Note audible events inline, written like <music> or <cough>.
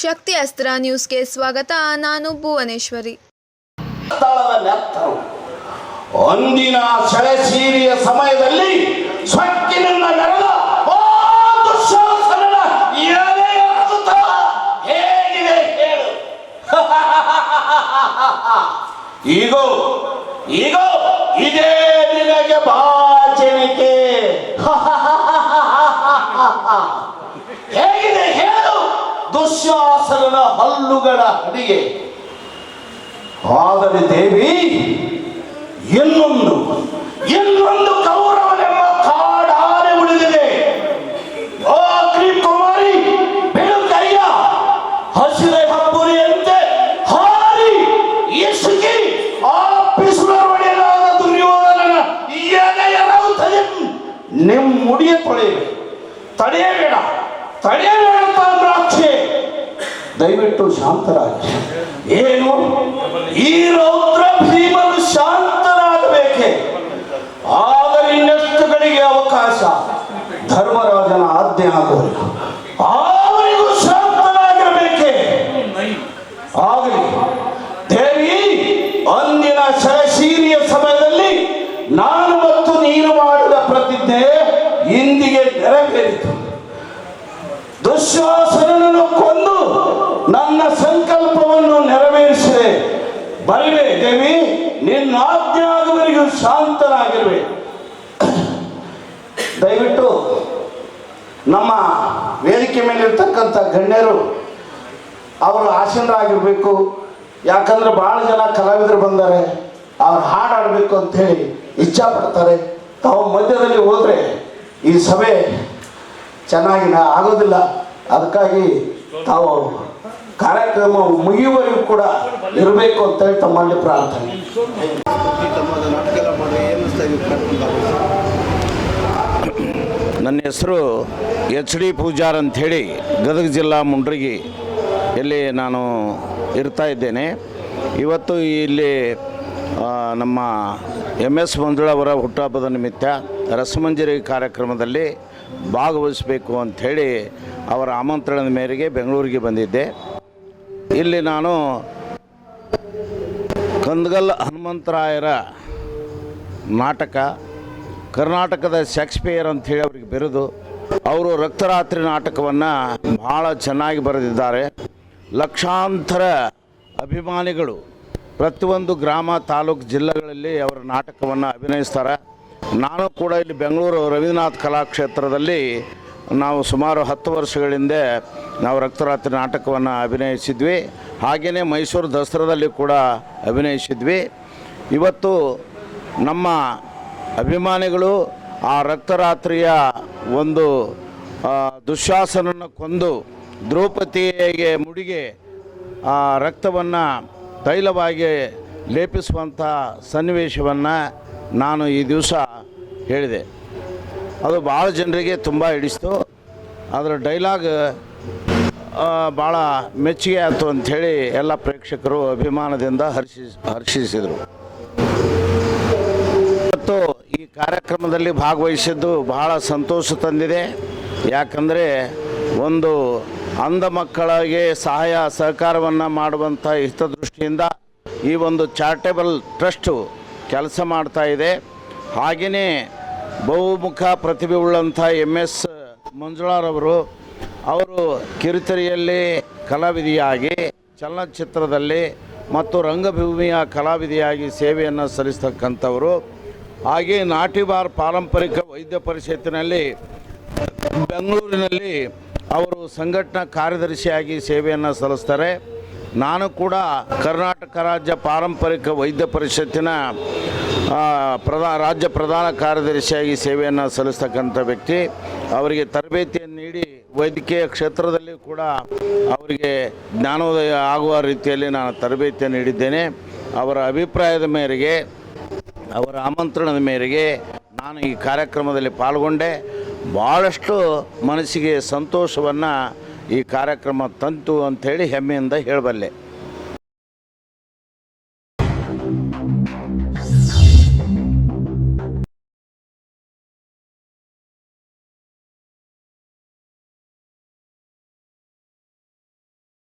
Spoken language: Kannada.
ಶಕ್ತಿ ಅಸ್ತ್ರ ನ್ಯೂಸ್ಗೆ ಸ್ವಾಗತ. ನಾನು ಭುವನೇಶ್ವರಿ. ಅಂದಿನ ಸೆಳೆಸೀರಿಯ ಸಮಯದಲ್ಲಿ ಸೊಕ್ಕಿನಿಂದ ನಡೆದ ಹೇಗಿದೆ ಹೇಳು. <laughs> ಈಗೋ ಈಗೋ, ಇದೇ ನಿನಗೆ ಬಾಚಣಿಕೆ ಹೇಗಿದೆ ಹೇಳು ದುಶ್ಯಾಸನನ ಹಲ್ಲುಗಳ ಅಡಿಗೆ. ಆದರೆ ದೇವಿ, ಇನ್ನೊಂದು ಇನ್ನೊಂದು ಕೌರವನೆಂಬ ಕಾಡಾನೆ ಉಳಿದಿದೆ. ಓ ಕುಮಾರಿ ಬೆಳುಕಯ್ಯ ಹಸಿರೆ ಹಬ್ಬುರಿಯಂತೆ ಹಾರಿ, ಇಸುಕಿ ಆ ಪಿಸುಳೊಡೆಯಲಾದ ದುರ್ಯೋಧನನ ಎದೆಯ ರೌತದೆ ನಿಮ್ಮ ಮುಡಿಯ ತೊಳೆಯಬೇಕು ತಡೆಯಬೇಡ ತಡೆಯಬೇಡ ತಾಮ್ರಾಕ್ಷೆ ದಯವಿಟ್ಟು ಶಾಂತರಾಗಿ. ಏನು? ಈ ರೌದ್ರ ಭೀಮನು ಶಾಂತರಾಗಬೇಕೆ ಆದರೆ ಇನ್ನೆಷ್ಟು ಅವಕಾಶ. ಧರ್ಮರಾಜನ ಆಜ್ಞೆ ಆಗುವುದಿಲ್ಲ ಅವರಿಗೂ ಶಾಂತರಾಗಿರಬೇಕೆ ಆಗಲಿ. ದೇವಿ, ಅಂದಿನ ಶರಶೀರಿಯ ಸಮಯದಲ್ಲಿ ನಾನು ಮತ್ತು ನೀನು ಮಾಡಿದ ಪ್ರತಿಜ್ಞೆ ಇಂದಿಗೆ ನೆರವೇರಿತು. ದುಶ್ವಾಸನನ್ನು ಕೊಂದು ನನ್ನ ಸಂಕಲ್ಪವನ್ನು ನೆರವೇರಿಸಿದೆ. ಬರಿವೆ, ದೇವಿ, ನಿನ್ನ ಆಜ್ಞೆ ಆಗುವವರೆಗೂ ಶಾಂತನಾಗಿರುವೆ. ದಯವಿಟ್ಟು ನಮ್ಮ ವೇದಿಕೆ ಮೇಲಿರ್ತಕ್ಕಂಥ ಗಣ್ಯರು ಅವರು ಆಸೀನರಾಗಿರ್ಬೇಕು. ಯಾಕಂದ್ರೆ ಭಾಳ ಜನ ಕಲಾವಿದರು ಬಂದ್ದಾರೆ ಅವ್ರು ಹಾಡಾಡಬೇಕು ಅಂತೇಳಿ ಇಚ್ಛಾ ಪಡ್ತಾರೆ ತಾವು ಮಧ್ಯದಲ್ಲಿ ಹೋದರೆ ಈ ಸಭೆ ಚೆನ್ನಾಗಿ ನಾ- ಆಗೋದಿಲ್ಲ. ಅದಕ್ಕಾಗಿ ತಾವು ಕಾರ್ಯಕ್ರಮ ಮುಗಿಯುವವರೆಗೂ ಕೂಡ ಇರಬೇಕು ಅಂತ ಹೇಳಿ ತಮ್ಮಲ್ಲಿ ಪ್ರಾರ್ಥನೆ. ನನ್ನ ಹೆಸರು ಎಚ್ ಡಿ ಪೂಜಾರ್ ಅಂಥೇಳಿ ಗದಗ ಜಿಲ್ಲಾ ಮುಂಡ್ರಿಗಿ ಇಲ್ಲಿ ನಾನು ಇರ್ತಾ ಇದ್ದೇನೆ. ಇವತ್ತು ಇಲ್ಲಿ ನಮ್ಮ ಎಂ ಎಸ್ ಮಂಜುಳವರ ಹುಟ್ಟುಹಬ್ಬದ ನಿಮಿತ್ತ ರಸಮಂಜರಿ ಕಾರ್ಯಕ್ರಮದಲ್ಲಿ ಭಾಗವಹಿಸಬೇಕು ಅಂಥೇಳಿ ಅವರ ಆಮಂತ್ರಣದ ಮೇರೆಗೆ ಬೆಂಗಳೂರಿಗೆ ಬಂದಿದ್ದೆ. ಇಲ್ಲಿ ನಾನು ಕಂದಗಲ್ ಹನುಮಂತರಾಯರ ನಾಟಕ, ಕರ್ನಾಟಕದ ಶೇಕ್ಸ್ಪಿಯರ್ ಅಂಥೇಳಿ ಅವ್ರಿಗೆ ಬಿರುದು ಅವರು ರಕ್ತರಾತ್ರಿ ನಾಟಕವನ್ನು ಭಾಳ ಚೆನ್ನಾಗಿ ಬರೆದಿದ್ದಾರೆ. ಲಕ್ಷಾಂತರ ಅಭಿಮಾನಿಗಳು ಪ್ರತಿಯೊಂದು ಗ್ರಾಮ, ತಾಲೂಕು, ಜಿಲ್ಲೆಗಳಲ್ಲಿ ಅವರ ನಾಟಕವನ್ನು ಅಭಿನಯಿಸ್ತಾರೆ. ನಾನು ಕೂಡ ಇಲ್ಲಿ ಬೆಂಗಳೂರು ರವೀಂದ್ರನಾಥ್ ಕಲಾಕ್ಷೇತ್ರದಲ್ಲಿ ನಾವು ಸುಮಾರು ಹತ್ತು ವರ್ಷಗಳಿಂದ ನಾವು ರಕ್ತರಾತ್ರಿ ನಾಟಕವನ್ನು ಅಭಿನಯಿಸಿದ್ವಿ. ಹಾಗೆಯೇ ಮೈಸೂರು ದಸರಾದಲ್ಲಿ ಕೂಡ ಅಭಿನಯಿಸಿದ್ವಿ. ಇವತ್ತು ನಮ್ಮ ಅಭಿಮಾನಿಗಳು ಆ ರಕ್ತರಾತ್ರಿಯ ಒಂದು ದುಶ್ಯಾಸನನ್ನು ಕೊಂದು ದ್ರೌಪದಿಗೆ ಮುಡಿಗೆ, ಆ, ರಕ್ತವನ್ನು ತೈಲವಾಗಿ ಲೇಪಿಸುವಂಥ ಸನ್ನಿವೇಶವನ್ನು ನಾನು ಈ ದಿವಸ ಹೇಳಿದೆ. ಅದು ಭಾಳ ಜನರಿಗೆ ತುಂಬ ಹಿಡಿಸ್ತು. ಅದರ ಡೈಲಾಗ್ ಭಾಳ ಮೆಚ್ಚುಗೆ ಆಯಿತು ಅಂಥೇಳಿ ಎಲ್ಲ ಪ್ರೇಕ್ಷಕರು ಅಭಿಮಾನದಿಂದ ಹರ್ಷಿ, ಹರ್ಷಿಸಿದರು. ಮತ್ತು ಈ ಕಾರ್ಯಕ್ರಮದಲ್ಲಿ ಭಾಗವಹಿಸಿದ್ದು ಬಹಳ ಸಂತೋಷ ತಂದಿದೆ. ಯಾಕಂದರೆ ಒಂದು ಅಂಧ ಮಕ್ಕಳಿಗೆ ಸಹಾಯ, ಸಹಕಾರವನ್ನು ಮಾಡುವಂಥ ಹಿತದೃಷ್ಟಿಯಿಂದ ಈ ಒಂದು ಚಾರಿಟೇಬಲ್ ಟ್ರಸ್ಟು ಕೆಲಸ ಮಾಡ್ತಾ ಇದೆ. ಹಾಗೆಯೇ ಬಹುಮುಖ ಪ್ರತಿಭೆ ಉಳ್ಳಂಥ ಎಂ ಎಸ್ ಮಂಜುಳಾರವರು ಅವರು ಕಿರುತೆರೆಯಲ್ಲಿ ಕಲಾವಿದೆಯಾಗಿ ಚಲನಚಿತ್ರದಲ್ಲಿ ಮತ್ತು ರಂಗಭೂಮಿಯ ಕಲಾವಿದೆಯಾಗಿ ಸೇವೆಯನ್ನು ಸಲ್ಲಿಸ್ತಕ್ಕಂಥವರು. ಹಾಗೆ ನಾಟಿಬಾರ್ ಪಾರಂಪರಿಕ ವೈದ್ಯ ಪರಿಷತ್ತಿನಲ್ಲಿ ಬೆಂಗಳೂರಿನಲ್ಲಿ ಅವರು ಸಂಘಟನಾ ಕಾರ್ಯದರ್ಶಿಯಾಗಿ ಸೇವೆಯನ್ನು ಸಲ್ಲಿಸ್ತಾರೆ. ನಾನು ಕೂಡ ಕರ್ನಾಟಕ ರಾಜ್ಯ ಪಾರಂಪರಿಕ ವೈದ್ಯ ಪರಿಷತ್ತಿನ ಪ್ರಧಾ, ರಾಜ್ಯ ಪ್ರಧಾನ ಕಾರ್ಯದರ್ಶಿಯಾಗಿ ಸೇವೆಯನ್ನು ಸಲ್ಲಿಸ್ತಕ್ಕಂಥ ವ್ಯಕ್ತಿ. ಅವರಿಗೆ ತರಬೇತಿಯನ್ನು ನೀಡಿ ವೈದ್ಯಕೀಯ ಕ್ಷೇತ್ರದಲ್ಲಿ ಕೂಡ ಅವರಿಗೆ ಜ್ಞಾನೋದಯ ಆಗುವ ರೀತಿಯಲ್ಲಿ ನಾನು ತರಬೇತಿಯನ್ನು ನೀಡಿದ್ದೇನೆ. ಅವರ ಅಭಿಪ್ರಾಯದ ಮೇರೆಗೆ, ಅವರ ಆಮಂತ್ರಣದ ಮೇರೆಗೆ ನಾನು ಈ ಕಾರ್ಯಕ್ರಮದಲ್ಲಿ ಪಾಲ್ಗೊಂಡೆ. ಭಾಳಷ್ಟು ಮನಸ್ಸಿಗೆ ಸಂತೋಷವನ್ನು ಈ ಕಾರ್ಯಕ್ರಮ ತಂತು ಅಂಥೇಳಿ ಹೆಮ್ಮೆಯಿಂದ ಹೇಳಬಲ್ಲೆ.